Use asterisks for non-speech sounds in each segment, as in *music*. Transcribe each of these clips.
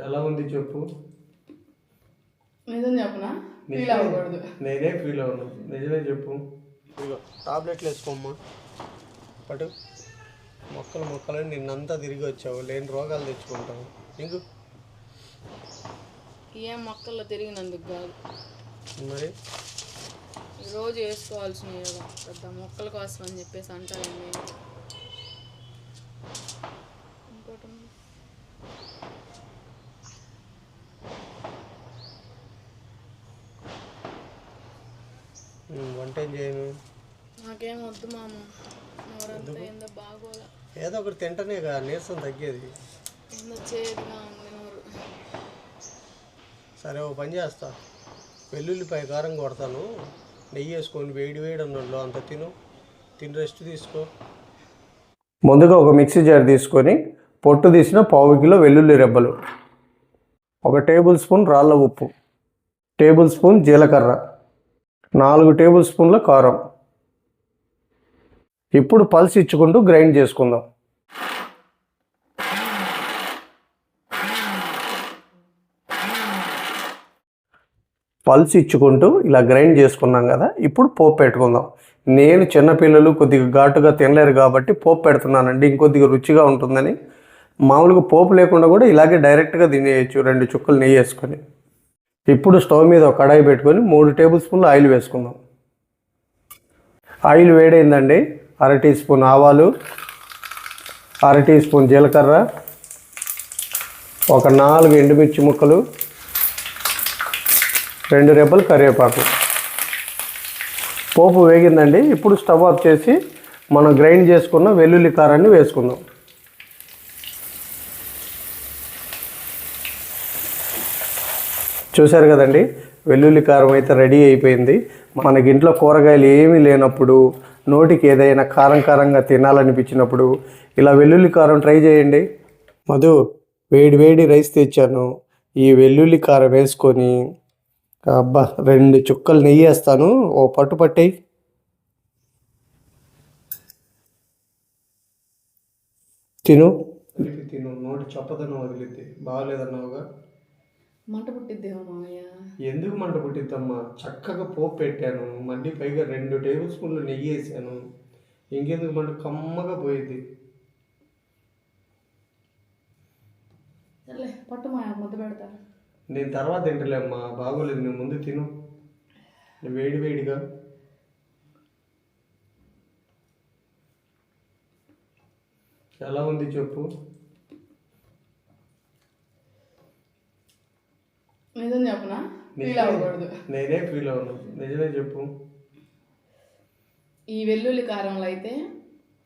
ఎలా ఉంది చెప్పు. నిజం చెప్పనా? ఫీల్ నిజమే. అవ్వకూడదు. నేనే ఫీల్ అవును నిజమే చెప్పు. టాబ్లెట్లు వేసుకోమ్మా. పటు మొక్కలు మొక్కలని నిన్నంతా తిరిగి వచ్చావు. లేని రోగాలు తెచ్చుకుంటావు. ఇంకు ఏం మొక్కల్లో తిరిగినందుకు కాదు. మరి? రోజు వేసుకోవాల్సిన యోగా పెద్ద మొక్కల కోసం అని చెప్పేసి అంటారండి ఇంకోటి ఉంది. ఉమ్, వంట ఏం చేయను? నాకేం వద్దు మామ. నోరంతా ఏందో బాగోలే. ఏదో ఒకటి తింటనే కదా నీరసం తగ్గేది. ఏందో నోరు. సరే ఓ పని చేస్తా. వెల్లుల్లిపాయ కారం కొడతాను. నెయ్యి వేసుకొని వేడి వేడి అన్నంలో అంత తిను. తిని రెస్ట్ తీసుకో. ముందుగా ఒక మిక్సీ జార్ తీసుకొని పొట్టు తీసిన పావు కిలో వెల్లుల్లి రెబ్బలు. ఒక టేబుల్ స్పూన్ రాళ్ళ ఉప్పు. టేబుల్ స్పూన్ జీలకర్ర. నాలుగు టేబుల్ స్పూన్ల కారం. ఇప్పుడు పల్స్ ఇచ్చుకుంటూ గ్రైండ్ చేసుకుందాం. పల్స్ ఇచ్చుకుంటూ ఇలా గ్రైండ్ చేసుకున్నాం కదా ఇప్పుడు పోపు పెట్టుకుందాం. నేను చిన్నపిల్లలు కొద్దిగా ఘాటుగా తినలేరు కాబట్టి పోపు పెడుతున్నానండి ఇంకొద్దిగా రుచిగా ఉంటుందని. మామూలుగా పోపు లేకుండా కూడా ఇలాగే డైరెక్ట్గా తినేయచ్చు రెండు చుక్కలు నెయ్యి వేసుకొని. ఇప్పుడు స్టవ్ మీద ఒక కడాయి పెట్టుకొని మూడు టేబుల్ స్పూన్లు ఆయిల్ వేసుకుందాం. ఆయిల్ వేడైందండి. అర టీ స్పూన్ ఆవాలు అర టీ స్పూన్ జీలకర్ర ఒక నాలుగు ఎండుమిర్చి ముక్కలు రెండు రెబ్బలు కరివేపాకు. పోపు వేగిందండి. ఇప్పుడు స్టవ్ ఆఫ్ చేసి మనం గ్రైండ్ చేసుకున్న వెల్లుల్లి కారాన్ని వేసుకుందాం. చూశారు కదండి? వెల్లుల్లి కారం అయితే రెడీ అయిపోయింది. మనకి ఇంట్లో కూరగాయలు ఏమీ లేనప్పుడు నోటికి ఏదైనా కారం కారంగా తినాలనిపించినప్పుడు ఇలా వెల్లుల్లి కారం ట్రై చేయండి. మధు వేడి వేడి రైస్ తెచ్చాను. ఈ వెల్లుల్లి కారం వేసుకొని అబ్బా రెండు చుక్కలు నెయ్యి వేస్తాను. ఓ పట్టు పట్టేయి. తిను. తిను నోటి చప్పదనం వదిలిద్ది. బాగాలేదన్నావుగా? మంట పుట్టిద్దేమో మామయ్య. ఎందుకు మంట పుట్టిద్దమ్మా? చక్కగా పోపు పెట్టాను మళ్ళీ పైగా రెండు టేబుల్ స్పూన్లు నెయ్యి వేసాను. ఇంకెందుకు మంట? కమ్మగా పోయింది సర్లే పట్టు మాయ ముద్ద పెడతా. నేను తర్వాత తింటలేమ్మా బాగోలేదు నువ్వు ముందు తిను. వేడి వేడిగా. ఎలా ఉంది చెప్పు? నిజం చెప్పనా? ఫీల్ అవ్వకూడదు. నేనే ఫీల్ అవును నిజమే చెప్పు. ఈ వెల్లుల్లి కారంలో అయితే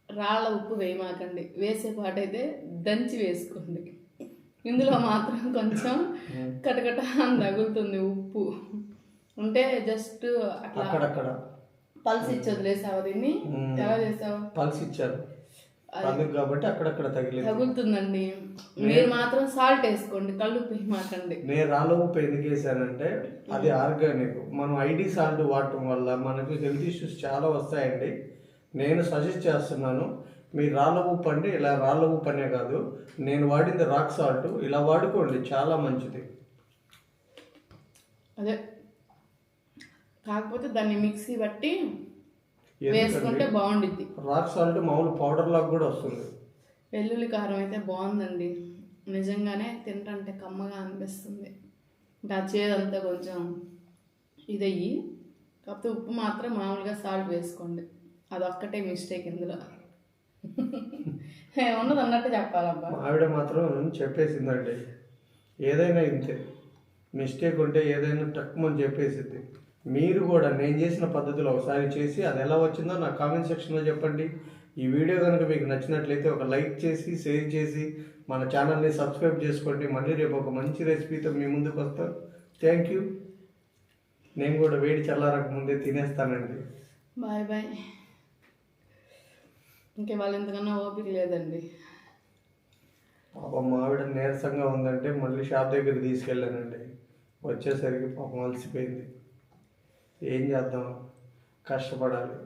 రాళ్ళ ఉప్పు వేయమాకండి. వేసే పాట అయితే దంచి వేసుకోండి. ఇందులో మాత్రం కొంచెం కటకట తగులుతుంది ఉప్పు. ఉంటే జస్ట్ అట్లా పల్స్ ఇచ్చి వదిలేసావు దీన్ని. ఎలా చేసావు పల్స్ ఇచ్చారు అందుకు కాబట్టి అక్కడక్కడ తగిలింది. తగులుతుందండి. మీరు మాత్రం సాల్ట్ వేసుకోండి కళ్ళు వేయమాకండి నేను రాళ్ళ ఉప్పు ఎందుకు వేసానంటే అది ఆర్గానిక్. మనం ఐడి సాల్ట్ వాడటం వల్ల మనకి హెల్త్ ఇష్యూస్ చాలా వస్తాయండి. నేను సజెస్ట్ చేస్తున్నాను మీ రాళ్ళ ఉప్పు అంటే ఇలా రాళ్ళ ఉప్పు అనే కాదు నేను వాడింది రాక్ సాల్ట్ ఇలా వాడుకోండి చాలా మంచిది. అదే. కాకపోతే దాన్ని మిక్సీ బట్టి వేసుకుంటే బాగుండిద్ది. రాక్ సాల్ట్ మామూలు పౌడర్ లాగా కూడా వస్తుంది. వెల్లుల్లి కారం అయితే బాగుందండి. నిజంగానే తింటంటే కమ్మగా అనిపిస్తుంది. ఇంకా చేదంతా కొంచెం ఇదయ్యి. కాకపోతే ఉప్పు మాత్రం మామూలుగా సాల్ట్ వేసుకోండి. అదొక్కటే మిస్టేక్ ఇందులో. *laughs* ఉన్నది అన్నట్టు చెప్పాలబ్బా. ఆవిడ మాత్రం చెప్పేసిందండి. ఏదైనా ఇంతే. మిస్టేక్ ఉంటే ఏదైనా తక్కువని చెప్పేసింది మీరు కూడా నేను చేసిన పద్ధతిలో ఒకసారి చేసి అది ఎలా వచ్చిందో నా కామెంట్ సెక్షన్లో చెప్పండి. ఈ వీడియో కనుక మీకు నచ్చినట్లయితే ఒక లైక్ చేసి షేర్ చేసి మన ఛానల్ని సబ్స్క్రైబ్ చేసుకోండి. మళ్ళీ రేపు ఒక మంచి రెసిపీతో మీ ముందుకు వస్తాను థ్యాంక్ యూ నేను కూడా వేడి చల్లారక ముందే తినేస్తానండి. బాయ్ బాయ్ ఇంకే వాళ్ళు ఎంతకన్నా ఓపిక లేదండి. పాపం మా ఆవిడ నీరసంగా ఉందంటే మళ్ళీ షాప్ దగ్గర తీసుకెళ్ళానండి. వచ్చేసరికి పాపం అలసిపోయింది. ఏం చేద్దాం? కష్టపడాలి.